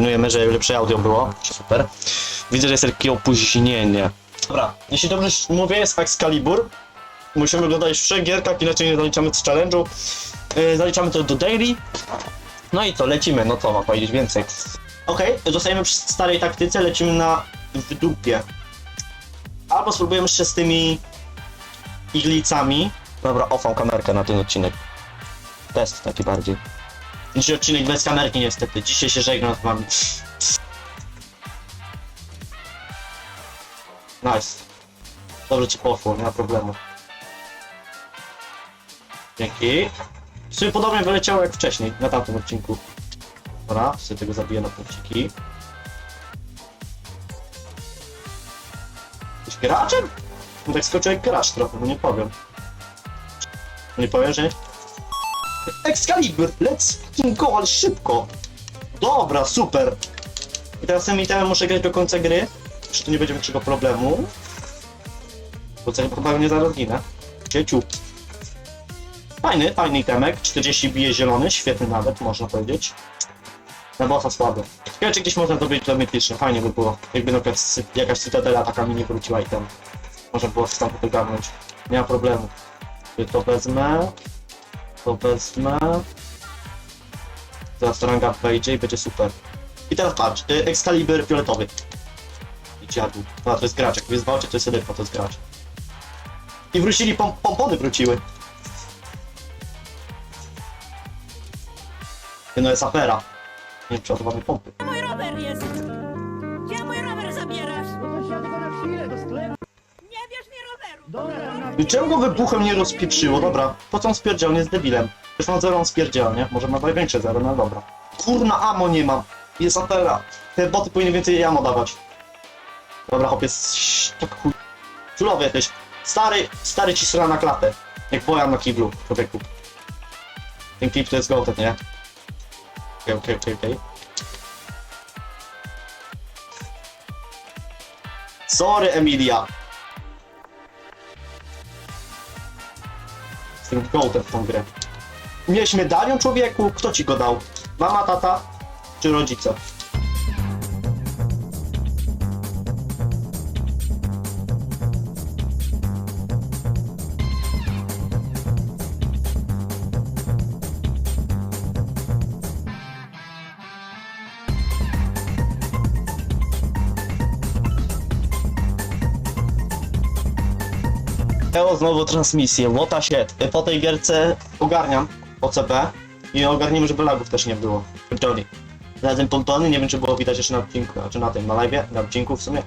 kombinujemy, żeby lepsze audio było. Super. Widzę, że jest takie opóźnienie. Dobra, jeśli dobrze mówię, jest Excalibur. Musimy go dodać w gierkach, inaczej nie zaliczamy z challenge'u. Yy, zaliczamy to do daily. No i co, lecimy, no co mam powiedzieć więcej. Okej, zostajemy przy starej taktyce, lecimy na wydupie. Albo spróbujemy jeszcze z tymi iglicami. Dobra, ofam kamerkę na ten odcinek. Test taki bardziej. Dzisiaj odcinek bez kamerki niestety. Dzisiaj się żegnam z wami. Nice. Dobrze ci poszło, nie ma problemu. Dzięki. Sumie podobnie wyleciało jak wcześniej, na tamtym odcinku. Dobra, sobie tego zabiję na punkciki. Jesteś graczem? No tak skoczył jak gracz trochę, no nie powiem. Nie powiem, że... Excalibur, let's fucking go, ale szybko! Dobra, super! I teraz tym itemem muszę grać do końca gry. Czy tu nie będzie większego problemu? Bo co, chyba nie zaraz ginę. Cieciu. Fajny, fajny itemek. 40 bije zielony, świetny nawet, można powiedzieć. Na bossa słaby. Ciekawe, czy gdzieś można zrobić to mityczne, fajnie by było. Jakby na przykład jakaś cytadela taka mi nie wróciła i ten. Można było tam wygarnąć. Nie ma problemu. To wezmę. To wezmę. Teraz ranga wejdzie i będzie super. I teraz patrz, y, Excalibur fioletowy. I dziadu. A, to jest gracz, jak jest walczy, to jest edypa, to jest gracz. I wrócili, pom pompony wróciły. No jest afera. Nie przeładowamy pompy. Mój rower jest! Czemu go wybuchem nie rozpieprzyło? Dobra, po co on spierdział, nie jest debilem. Już mam zero, on spierdział, nie? Może ma największe zero, no dobra. Kurna, amo nie mam. Jest afera. Te boty powinny więcej ammo dawać. Dobra, jest... Tak chuj... Jesteś. Stary, stary ci sra na klatę. Jak bojan na kiblu, człowieku. Ten klip to jest gołtet, nie? Okej, okej, okej, okej. Sorry, Emilia. Tym gołtem w tą grę. Miałeś medalion, człowieku? Kto ci go dał? Mama, tata? Czy rodzice? Eo znowu transmisję, łota się. Po tej gierce ogarniam OCP i ogarnimy, żeby lagów też nie było. Jolly. Razem pontony, nie wiem czy było widać jeszcze na odcinku, czy na tym, na live, na odcinku w sumie. I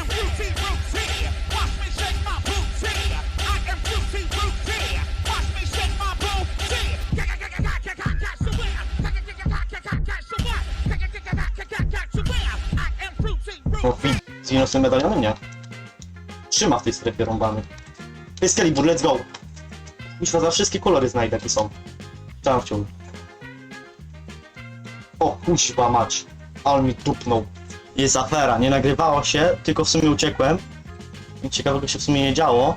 am Fruity Fruity. Watch me shake my booty. I am Fruity Fruity. Watch me shake my booty. I am Fruity O, Fruity. wi- z innym medalionem nie. Trzyma w tej strefie rąbany. Excalibur, let's go! Myślę, za wszystkie kolory znajdę, jakie są. Tam wciął. O, kuźwa mać. Ale mi tupnął. Jest afera, nie nagrywało się, tylko w sumie uciekłem. Nic ciekawego się w sumie nie działo.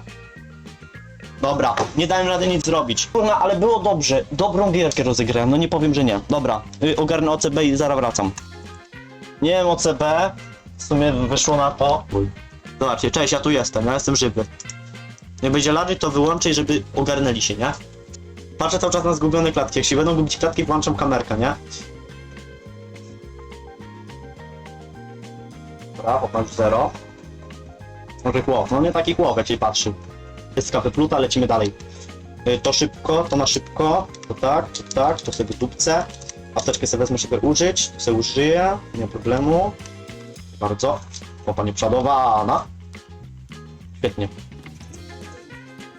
Dobra, nie dałem rady nic zrobić. Kurna, ale było dobrze. Dobrą gierkę rozegrałem, no nie powiem, że nie. Dobra, y, ogarnę OCB i zaraz wracam. Nie wiem OCB, w sumie wyszło na to. Zobaczcie, cześć, ja tu jestem, ja jestem żywy. Jak będzie lady, to wyłączę, żeby ogarnęli się, nie? Patrzę cały czas na zgubione klatki. Jeśli będą gubić klatki, włączam kamerkę, nie? Dobra, opadł zero. Może kłok, no nie taki kłok, jak się patrzył. Jest kafe pluta, lecimy dalej. Y, To szybko, to na szybko, to tak, to tak, to sobie dupce. Apteczkę sobie wezmę, żeby użyć, to sobie użyję, nie ma problemu. Bardzo. Opa, nie przodowana. Świetnie.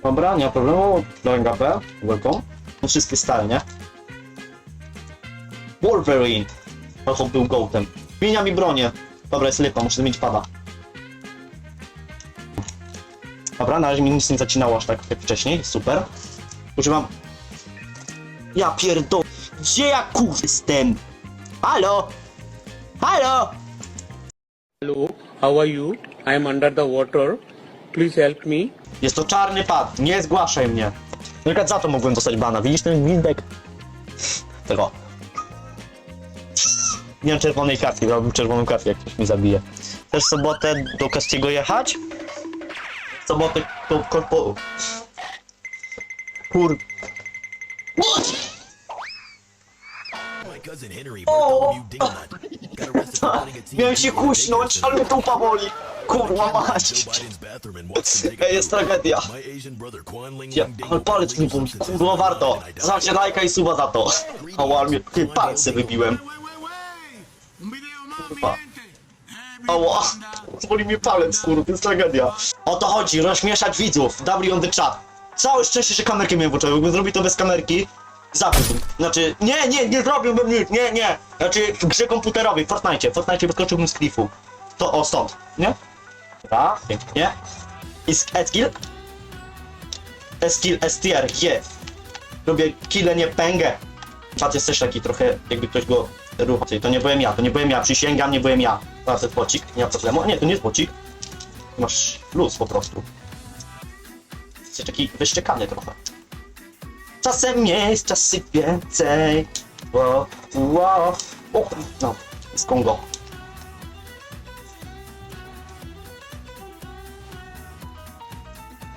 Dobra, nie ma problemu. Dałem gapę. Welcome. No wszystkie stare, nie? Wolverine. Albo był gołtem. Zmienia mi bronię. Dobra, jest lipa, muszę zmienić pada. Dobra, na razie mi nic nie zacinało aż tak jak wcześniej. Super. Używam... Ja pierdol... Gdzie ja kur... jestem? Halo? Halo? Hello, how are you? I am under the water. Please help me. Jest to czarny pad, nie zgłaszaj mnie. Tylko za to mogłem dostać bana. Widzisz ten gwizdek? Tego. nie mam czerwonej kartki, dałbym czerwoną kartkę, jak ktoś mi zabije. Też w sobotę do Kastiego jechać? W sobotę do korpo... Kur... Miałem się kuśnąć, ale dupa boli. Kurwa mać. Ej, jest tragedia. Ja, ale palec mi boli. Kurwa warto. Znacie lajka i suba za to. Ała, mnie ty palce wybiłem. Kurwa. Ała. Boli mnie palec, kurwa, to jest tragedia. O to chodzi, rozśmieszać widzów. W on the chat. Całe szczęście, że kamerkę miałem włączoną. Jakbym zrobił to bez kamerki, zabiłbym. Znaczy, nie, nie, nie zrobiłbym nic, nie, nie. Znaczy, w grze komputerowej, w Fortnite, w Fortnite wyskoczyłbym z klifu. To, o, stąd, nie? Tak, pięknie. I sk- Eskill? Eskill, estier, je. Lubię kille, nie pęgę. Czat jest też taki trochę, jakby ktoś go rucha. To nie byłem ja, to nie byłem ja, przysięgam, nie byłem ja. Teraz jest bocik, nie ma problemu. Nie, to nie jest bocik. Masz luz po prostu. Jesteś taki wyszczekany trochę. Czasem mniej, czasy więcej. Wo, wo. O, no, z Kongo.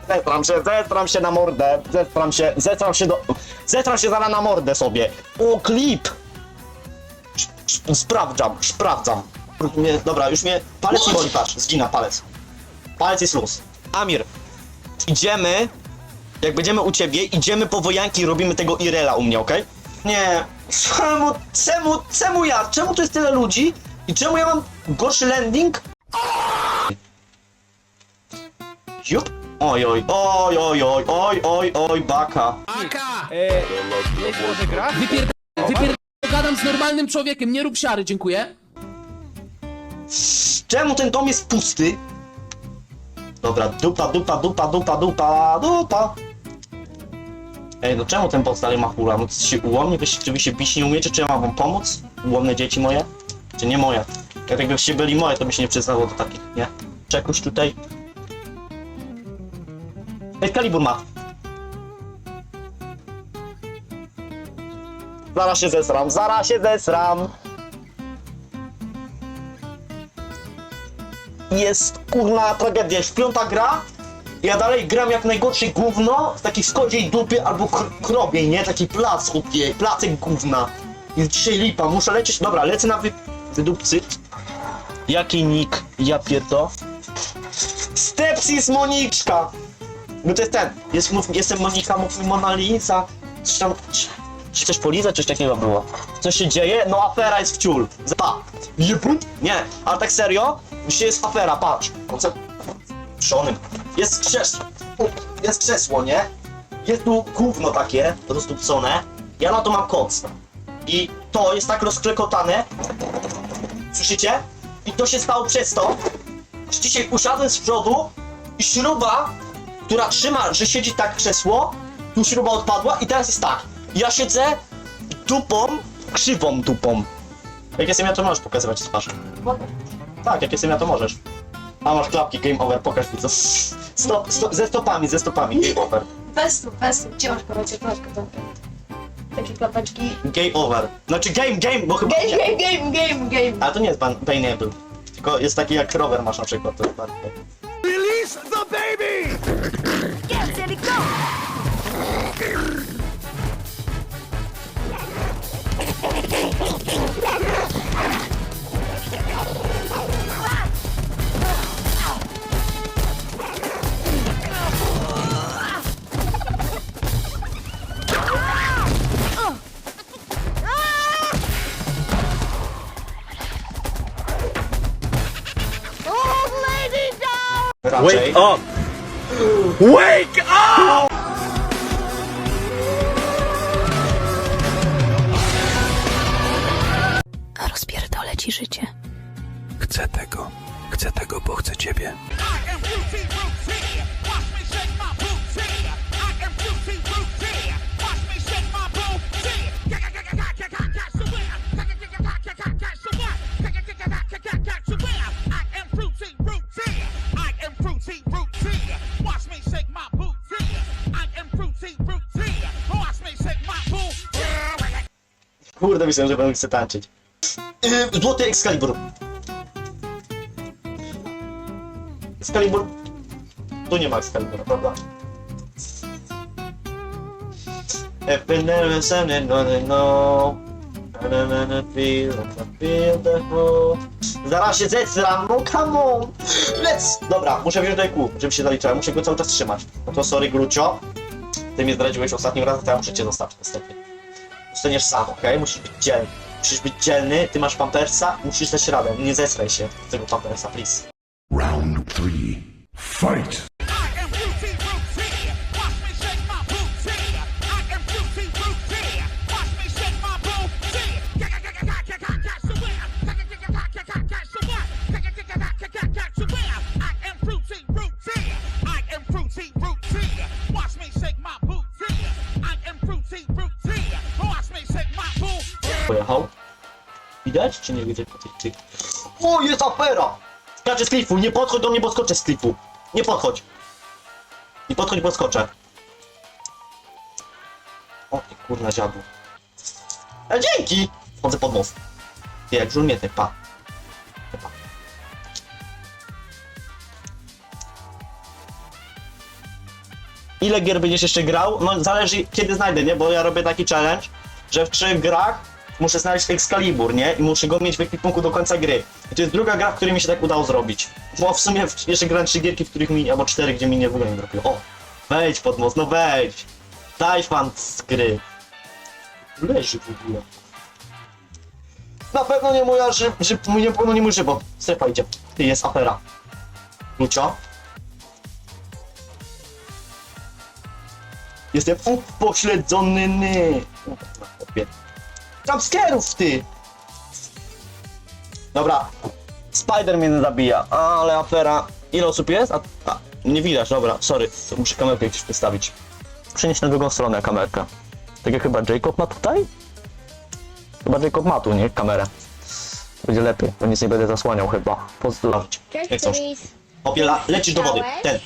Zetram się, zetram się na mordę, zetram się, zetram się do... Zetram się zaraz na mordę sobie. O, klip! Sprawdzam, sprawdzam. Mnie, dobra, już mnie... Palec nie boli, patrz, zgina palec. Palec jest luz. Amir, idziemy... Jak będziemy u ciebie, idziemy po wojanki i robimy tego Irela u mnie, okej? Nie. Czemu, czemu, czemu ja? Czemu tu jest tyle ludzi? I czemu ja mam gorszy landing? Jup. Oj, oj, oj, oj, oj, oj, oj, oj, baka. Wypierd... Wypierd... Gadam z normalnym człowiekiem, nie rób siary, dziękuję. Czemu ten dom jest pusty? Dobra, dupa, dupa, dupa, dupa, dupa, dupa. Ej, no czemu ten dalej ma hula? No czy się ułomni? Wy się, czy wy się bić nie umiecie? Czy ja mam wam pomóc? Ułomne dzieci moje? Czy nie moje? Jak jakbyście byli moje, to by się nie przyznało do takich, nie? Czegoś tutaj. Ej, Kalibur ma. Zaraz się zesram, zaraz się zesram. jest kurna tragedia. Jest piąta gra. Ja dalej gram jak najgorsze gówno w takiej skodziej dupie albo kr krobiej, nie? Taki plac, chłopie, placek gówna. Jest dzisiaj lipa, muszę lecieć. Dobra, lecę na wy... wydupcy. Jaki nick? Ja pierdo. Stepsis Moniczka! No to jest ten. Jest, mów, jestem Monika, mów mi Mona Lisa. Coś tam... Czy coś poliza, coś takiego było? Co się dzieje? No afera jest w ciul. Pa! Nie, ale tak serio? Dzisiaj jest afera, patrz. Koncept... Szonym. Jest krzesło. Jest krzesło, nie? Jest tu gówno takie, rozdupcone. Ja na to mam koc. I to jest tak rozklekotane. Słyszycie? I to się stało przez to, że dzisiaj usiadłem z przodu i śruba, która trzyma, że siedzi tak krzesło, tu śruba odpadła i teraz jest tak. Ja siedzę dupą, krzywą dupą. Jak jestem ja, to możesz pokazywać twarz. Tak, jak jestem ja, to możesz. A masz klapki, game over, pokaż mi co. Stop, stop, ze stopami, ze stopami, game over. Bez tu, bez tu. Ciężko będzie, ciężko to. Takie klapeczki. Game over. Znaczy game, game, bo chyba... Game, game, game, game, game. Ale to nie jest ban- Baneable. Tylko jest taki jak rower masz na przykład, to jest bardziej. Release the baby! Yes, let it go! Raczej. up! Wake up! A rozpierdolę ci życie. Chcę tego. Chcę tego, bo chcę ciebie. Kurde, myślałem, że będę chce tańczyć. Yy, złoty Excalibur. Excalibur. Tu nie ma Excalibura, prawda? No, no, no. Na, na, na, feel, I feel the whole... Zaraz się zesram, no come on! Let's! Dobra, muszę wziąć do IQ, żeby się zaliczać, muszę go cały czas trzymać. No to sorry, Grucio. Ty mnie zdradziłeś ostatnim razem, to ja muszę cię zostawić niestety. Zostaniesz sam, okej? Musisz być dzielny. Musisz być dzielny, ty masz pampersa, musisz dać radę. Nie zesraj się z tego pampersa, please. Round three. Fight! Pojechał. Widać, czy nie widać po tych? O, jest afera! Skaczę z klifu, nie podchodź do mnie, bo skoczę z klifu. Nie podchodź. Nie podchodź, bo skoczę. O, ty kurna dziadu. E, dzięki! Wchodzę pod most. Ty, jak żul mnie, ty, pa. Pa. Ile gier będziesz jeszcze grał? No zależy kiedy znajdę, nie? Bo ja robię taki challenge, że w trzech grach muszę znaleźć Excalibur, nie? I muszę go mieć w ekwipunku do końca gry. I to jest druga gra, w której mi się tak udało zrobić. Bo w sumie jeszcze grałem trzy gierki, w których mi, albo cztery, gdzie mi nie w ogóle nie trafiło. O! Wejdź pod most, no wejdź! Daj fan z gry. Leży w ogóle. Na pewno nie moja ży... ży nie, no nie mój żywot. Strefa idzie. Ty, jest afera. Lucio? Jestem upośledzony. Jumpscarów, ty! Dobra. Spider mnie zabija, ale afera. Ile osób jest? A, a, nie widać, dobra, sorry. Muszę kamerkę gdzieś wystawić. Przenieść na drugą stronę kamerkę. Tak jak chyba Jacob ma tutaj? Chyba Jacob ma tu, nie? Kamerę. Będzie lepiej, bo nic nie będę zasłaniał chyba. Pozdrowić. Cześć, Jak chcesz. Opiela, lecisz do wody. Ten.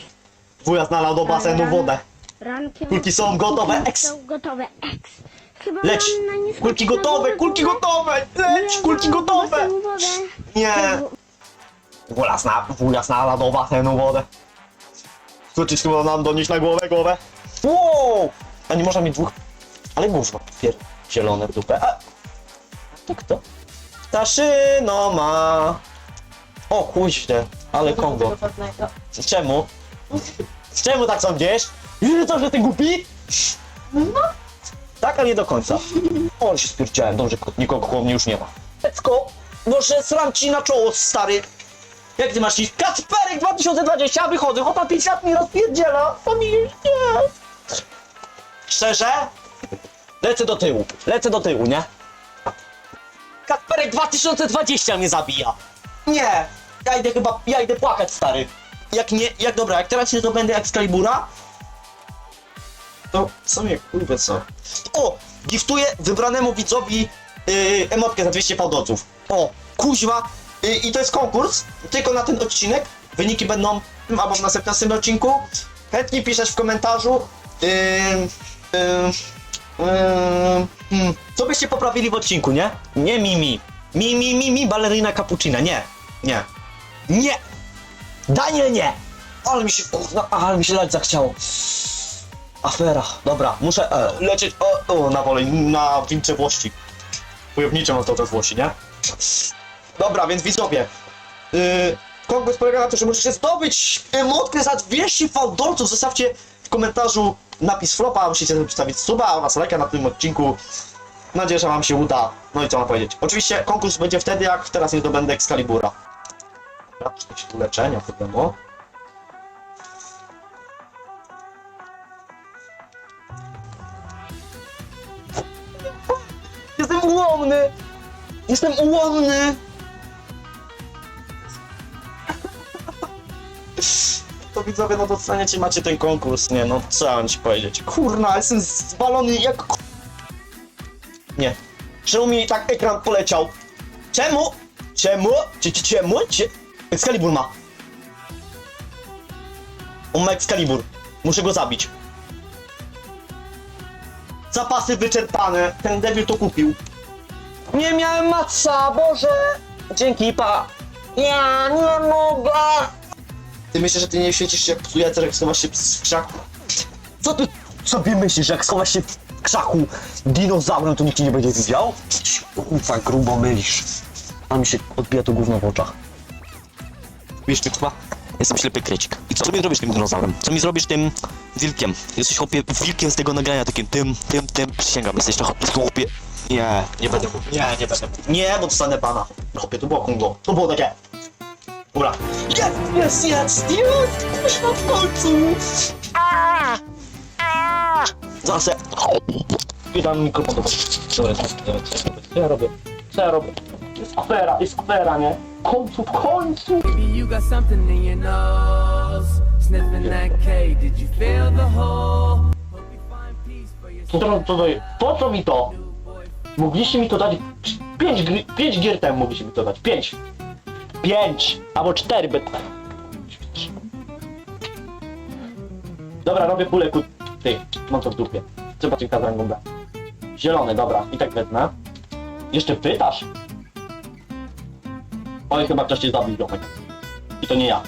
Wuja znalazł do basenu wodę. Rankiem Kulki są gotowe, eks. Są gotowe, eks. Chyba mam na nie Kulki na gotowe, kulki gotowe! Leć! Kulki gotowe! wodę. Nie! Wuja zna, wuja znalazł do basenu wodę. Skoczyć chyba nam donieść na głowę, głowę. Wow! A nie można mieć dwóch... Ale gówno, pier... zielone w dupę. A... To kto? Taszyno ma... O kuźnie, ale Kongo. Czemu? Czemu tak sądzisz? Wiesz co, że ty głupi? No. Tak, a nie do końca. O, ale się spierdziałem, dobrze, ko- nikogo koło mnie już nie ma. Lecko, może sram ci na czoło, stary. Jak ty masz iść? Kacperek 2020, wychodzę, chłopa 5 lat mi rozpierdziela. To nie. Szczerze? Lecę do tyłu, lecę do tyłu, nie? Kacperek 2020 mnie zabija. Nie, ja idę chyba, ja idę płakać, stary. Jak nie, jak dobra, jak teraz nie zdobędę Excalibura, to co mnie, kurwa, co? O, giftuję wybranemu widzowi yy, emotkę za 200 fałdolców. O, kuźwa. Yy, I to jest konkurs, tylko na ten odcinek. Wyniki będą w- albo w następnym odcinku. Chętnie piszesz w komentarzu. Yy, yy, yy, hmm, co byście poprawili w odcinku, nie? Nie Mimi. Mi, mi, mi, mi, balerina cappuccina. Nie, nie. Nie! Daniel, nie! Ale mi się, kurwa, ale mi się lać zachciało. Afera, dobra, muszę e, lecieć o, o, na wolej, na wincze włości. Wojownicze mam to te włości, nie? Dobra, więc widzowie. Yy, konkurs polega na tym, że musicie zdobyć emotkę za 200 fałdolców. Zostawcie w komentarzu napis flopa, musicie zostawić suba oraz lajka na tym odcinku. Mam nadzieję, że wam się uda. No i co mam powiedzieć. Oczywiście konkurs będzie wtedy, jak teraz nie zdobędę Excalibura. Jakieś leczenia, problemu. Ułomny! Jestem ułomny! To widzowie, no dostaniecie, macie ten konkurs, nie, no co mam ci powiedzieć. Kurna, jestem zwalony jak... Nie. Czemu mi tak ekran poleciał? Czemu? Czemu? Cie, cie, czemu? Cie... Excalibur ma. On ma Excalibur. Muszę go zabić. Zapasy wyczerpane. Ten debil to kupił. Nie miałem matca, Boże! Dzięki, pa! Ja nie mogę! Ty myślisz, że ty nie świecisz się jak psujacer, jak schowasz się w krzaku? Co ty sobie myślisz, że jak schowasz się w krzaku dinozaurem, to nikt ci nie będzie widział? Kurwa, grubo mylisz. A mi się odbija to gówno w oczach. Wiesz, ty chyba? Jestem ślepy krecik. I co mi zrobisz tym dinozaurem? Co mi zrobisz tym wilkiem? Jesteś chłopie wilkiem z tego nagrania, takim tym, tym, tym. Przysięgam, jesteś to chłopie. Nie, nie będę mówił. Nie, nie będę. Nie, bo dostanę pana. No chłopie, to było Kongo. To było takie. Dobra. Jest, jest, jest, jest! Kuźwa w końcu! Zawsze. I tam dobra, co ja robię? Co ja robię? Jest afera, jest afera, nie? W końcu, w końcu! You got something in your nose. Sniffing that K, did you feel the hole? Hope you find peace for to? Po co mi to? Mogliście mi to dać 5 gry, pięć gier temu mogliście mi to dać. 5. 5 albo 4 by. Dobra, robię pulę ku... Ty, mam to w dupie. Zobaczcie B. Zielony, dobra, i tak wezmę. Jeszcze pytasz? Oj, chyba ktoś cię zabił. I to nie ja.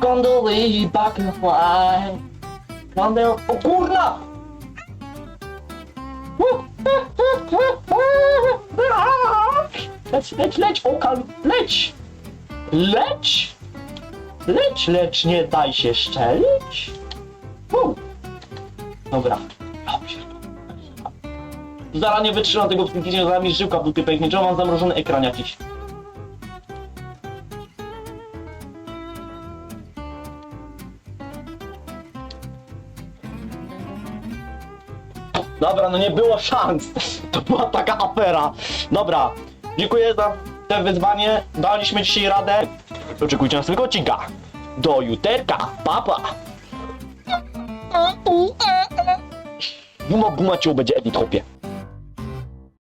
Gone way back in fly. Gone O kurna! Leć, leć, leć, okal, leć! Leć! Leć, lecz nie daj się szczelić! Dobra. Zaraz nie wytrzymam tego wstydzenia, zaraz mi żyłka w dupie pęknie. Czemu mam zamrożony ekran jakiś? Dobra, no nie było szans. To była taka afera. Dobra, dziękuję za te wyzwanie. Daliśmy dzisiaj radę. Oczekujcie następnego odcinka. Do juterka. Papa. Buma buma ciu będzie edit hopie.